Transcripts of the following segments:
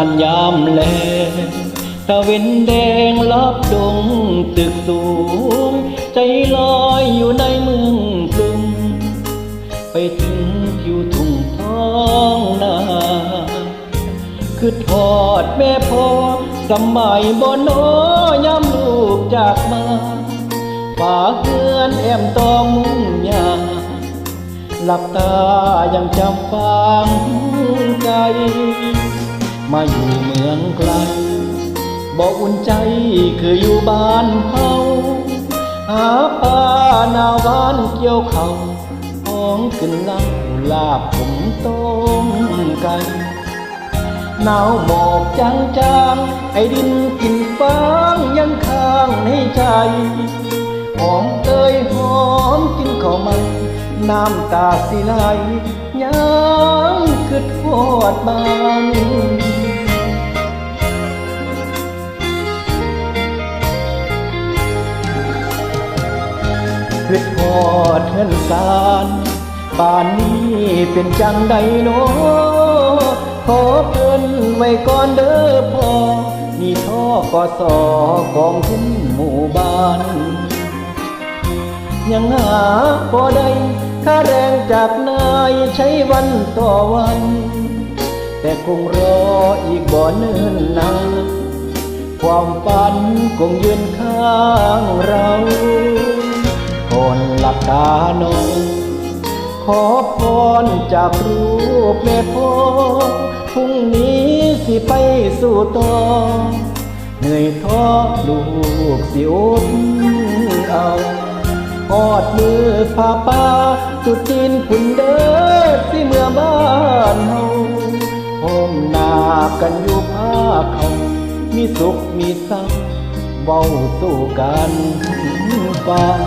านยามแลตะเวนแดงลับดงตึกสูง ใจลอยอยู่ในเมืองกรุง ไปถึงทิวทุ่งท้องนาคือทอดแม่พ่อสมัยบ่โนย้ำลูกจากมาฝ่าเฮือนแอมตองมุงยาหลับตายังจำฟังใจ มาอยู่เมืองไกลบอกอุ่นใจคืออยู่บ้านเฮาหาปลาหน้าบ้านเกี่ยวเขาห้องขึ้นเหล่าลาบผมต้มไก่หนาวหมอกจางจางๆไอ้ดินกินฟางยังค้างในใจหอมเตยหอมกินข้าวมันน้ำตาสิไหลยังคือทอดบาน คือทอดเทินสารป่านนี้เป็นจังใดโนขอเพิ่นไว้ก่อนเด้อพ่อนี่ท่อกอสอกองทุนหมู่บ้าน ยังหาพอได้ค่าแรงจากนายใช้วันต่อวัน แต่คงรออีกบ่เนิ่นนานความฝันคงยืนข้างเรา นหลับตานอนขอพรจากรูปแม่พ่อพรุ่งนี้สิไปสู่ต่อเหนื่อยท้อลูกสิอดเอาอดมือพาป้าสุดจีนคุณเด้อสิเมื่อบ้านเฮาห้มนากันอยู่ผ้าเขามีสุขมีเศร้าเว้าสู้กันฟัง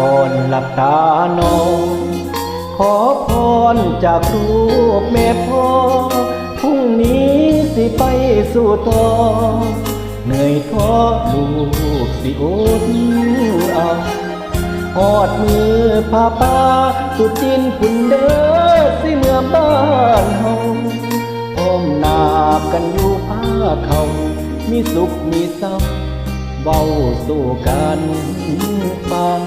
ก่อนหลับตานอนขอพรจากรูปแม่พ่อพรุ่งนี้สิไปสู่ต่อเหนื่อยท้อลูกสิอดเอาหอดมือพาป้าสุดจินคุณเด้อสิเมื่อบ้านเฮาอ้อมนาบกันอยู่ผ้าเขามีสุขมีเศร้า เว้าสู่กันฟัง